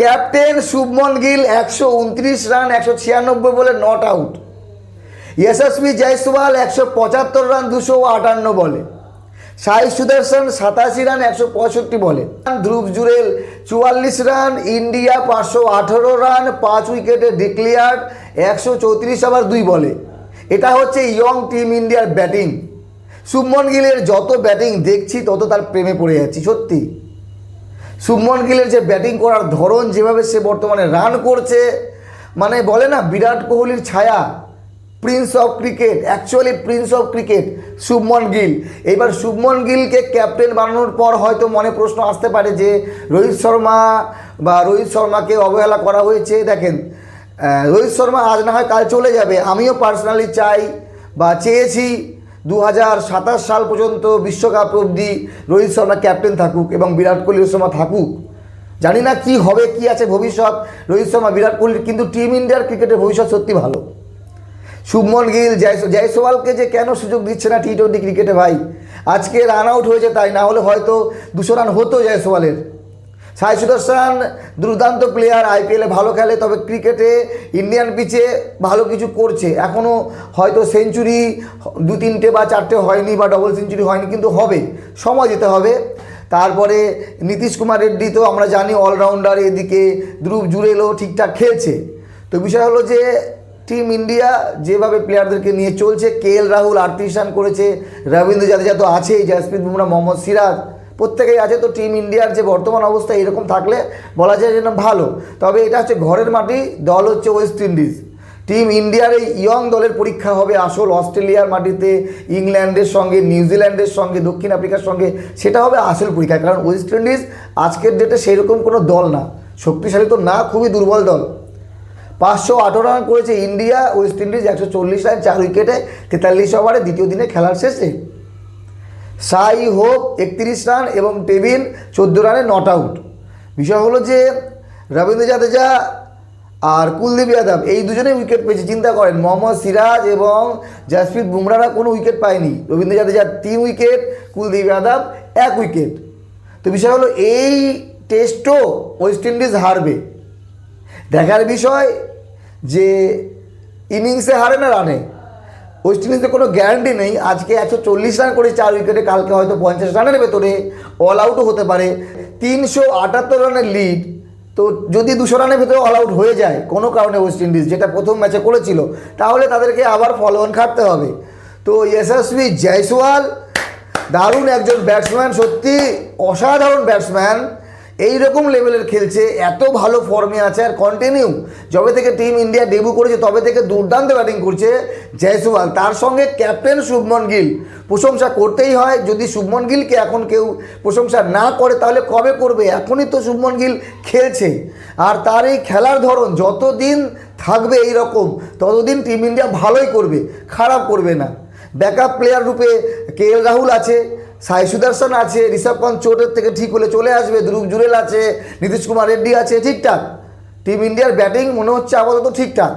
Captain Shubman Gill একশো উনত্রিশ run, একশো ছিয়ানব্বই বলে নট আউট। যশস্বী জয়সওয়াল একশো পঁচাত্তর রান, দুশো আটান্ন বলে। সাই সুদর্শন সাতাশি রান, একশো পঁয়ষট্টি বলে। ধ্রুব জুরেল চুয়াল্লিশ রান, ইন্ডিয়া পাঁচশো আঠেরো রান, পাঁচ উইকেটে ডিক্লিয়ার্ড, একশো চৌত্রিশ ওভার দুই বলে। এটা হচ্ছে ইয়ং টিম ইন্ডিয়ার ব্যাটিং। শুভমন গিলের যত ব্যাটিং দেখছি, তত তার প্রেমে পড়ে যাচ্ছি, সত্যি। শুভমন গিলের যে ব্যাটিং করার ধরন, যেভাবে সে বর্তমানে রান করছে মানে বলে না, বিরাট কোহলির ছায়া prince of cricket actually prince of cricket Shubman Gill. এবার শুভমন গিলকে ক্যাপ্টেন বানানোর পর হয়তো মনে প্রশ্ন আসতে পারে যে, রোহিত শর্মা বা রোহিত শর্মাকে অবহেলা করা হয়েছে। দেখেন রোহিত শর্মা আজ না হয় কাল চলে যাবে। আমিও পার্সোনালি চাই বা চেয়েছি দু হাজার সাতাশ সাল পর্যন্ত বিশ্বকাপ অবধি রোহিত শর্মা ক্যাপ্টেন থাকুক এবং বিরাট কোহলি রোহিত শর্মা থাকুক। জানি না কি হবে, কি আছে ভবিষ্যৎ। রোহিত শর্মা, বিরাট কোহলির কিন্তু টিম ইন্ডিয়ার ক্রিকেটের ভবিষ্যৎ সত্যি ভালো। শুভমন গিল, জয় জয়সওয়ালকে যে কেন সুযোগ দিচ্ছে না টি টোয়েন্টি ক্রিকেটে ভাই? আজকে রান আউট হয়েছে তাই, না হলে হয়তো দুশো রান হতো জয়সওয়ালের। সাই সুদর্শন, দুর্দান্ত প্লেয়ার আইপিএলে ভালো খেলে, তবে ক্রিকেটে ইন্ডিয়ান পিচে ভালো কিছু করছে। এখনও হয়তো সেঞ্চুরি দু তিনটে বা চারটে হয়নি বা ডবল সেঞ্চুরি হয়নি, কিন্তু হবে। সময় দিতে হবে। তারপরে নীতিশ কুমার রেড্ডি তো আমরা জানি অলরাউন্ডার এদিকে ধ্রুব জুড়েলও ঠিকঠাক খেলছে। তো বিষয় হলো যে টিম ইন্ডিয়া যেভাবে প্লেয়ারদেরকে নিয়ে চলছে কে এল রাহুল আটত্রিশ করেছে, রবীন্দ্র জাদেজা তো আছেই জাসপ্রীত বুমরা, মোহাম্মদ সিরাজ। প্রত্যেকেই আছে তো টিম ইন্ডিয়ার যে বর্তমান অবস্থা এরকম থাকলে বলা যায় যে না ভালো। তবে এটা হচ্ছে ঘরের মাটি, দল হচ্ছে ওয়েস্ট ইন্ডিজ টিম ইন্ডিয়ার এই ইয়ং দলের পরীক্ষা হবে আসল অস্ট্রেলিয়ার মাটিতে, ইংল্যান্ডের সঙ্গে নিউজিল্যান্ডের সঙ্গে, দক্ষিণ আফ্রিকার সঙ্গে, সেটা হবে আসল পরীক্ষা। কারণ ওয়েস্ট ইন্ডিজ আজকের ডেটে সেই রকম কোনো দল না। শক্তিশালী তো না, খুবই দুর্বল দল। পাঁচশো আঠারো রান করেছে ইন্ডিয়া ওয়েস্ট ইন্ডিজ একশো চল্লিশ রান, চার উইকেটে, তেতাল্লিশ ওভারে দ্বিতীয় দিনে খেলার শেষে। সাই হোপ একত্রিশ রান এবং টেবিন চোদ্দ রানে নট আউট। বিষয় হলো যে রবীন্দ্র জাদেজা আর কুলদীপ যাদব এই দুজনে উইকেট পেয়েছে। চিন্তা করেন, মোহাম্মদ সিরাজ এবং জাসপ্রীত বুমরারা কোনো উইকেট পায়নি। রবীন্দ্র জাদেজা তিন উইকেট, কুলদীপ যাদব এক উইকেট। তো বিষয় হলো, এই টেস্টও ওয়েস্ট ইন্ডিজ হারবে। দেখার বিষয় যে ইনিংসে হারে না রানে? ওয়েস্ট ইন্ডিজের কোনো গ্যারান্টি নেই। আজকে একশো চল্লিশ রান করে চার উইকেটে কালকে হয়তো পঞ্চাশ রানের ভেতরে অল আউটও হতে পারে। তিনশো আটাত্তর রানের লিড তো যদি দুশো রানের ভেতরে অল আউট হয়ে যায়, কোনো কারণে ওয়েস্ট ইন্ডিজ যেটা প্রথম ম্যাচে করেছিল, তাহলে তাদেরকে আবার ফলোঅন খাটতে হবে। তো যশস্বী জয়সওয়াল দারুণ একজন ব্যাটসম্যান সত্যি অসাধারণ ব্যাটসম্যান এই রকম লেভেলের খেলছে, এত ভালো ফর্মে আছে, আর কন্টিনিউ যবে থেকে টিম ইন্ডিয়া ডেবু করেছে, তবে থেকে দুর্দান্ত ব্যাটিং করছে জয়সওয়াল তার সঙ্গে ক্যাপ্টেন শুভমন গিল। প্রশংসা করতেই হয়, যদি শুভমন গিলকে এখন কেউ প্রশংসা না করে, তাহলে কবে করবে? এখনই তো শুভমন গিল খেলছে। আর তার এই খেলার ধরন, যতদিন থাকবে এই রকম ততদিন টিম ইন্ডিয়া ভালোই করবে, খারাপ করবে না। ব্যাকআপ প্লেয়ার রূপে কে এল রাহুল আছে সাই সুদর্শন আছে, ঋষভ পন্থ চোটের থেকে ঠিক হলে চলে আসবে ধ্রুব জুরেল আছে, নীতিশ কুমার রেড্ডি আছে, ঠিকঠাক। টিম ইন্ডিয়ার ব্যাটিং মনে হচ্ছে আপাতত ঠিকঠাক।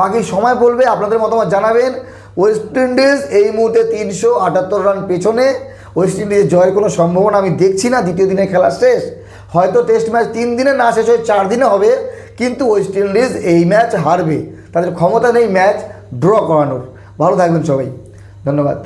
বাকি সময় বলবে, আপনাদের মতামত জানাবেন। ওয়েস্ট ইন্ডিজ এই মুহূর্তে তিনশো আটাত্তর রান পেছনে। ওয়েস্ট ইন্ডিজের জয়ের কোনো সম্ভাবনা আমি দেখছি না, দ্বিতীয় দিনে খেলা শেষ। হয়তো টেস্ট ম্যাচ তিন দিনে না শেষ হয়ে চার দিনে হবে, কিন্তু ওয়েস্ট ইন্ডিজ এই ম্যাচ হারবে। তাদের ক্ষমতা নেই ম্যাচ ড্র করানোর। ভালো থাকবেন সবাই। ধন্যবাদ।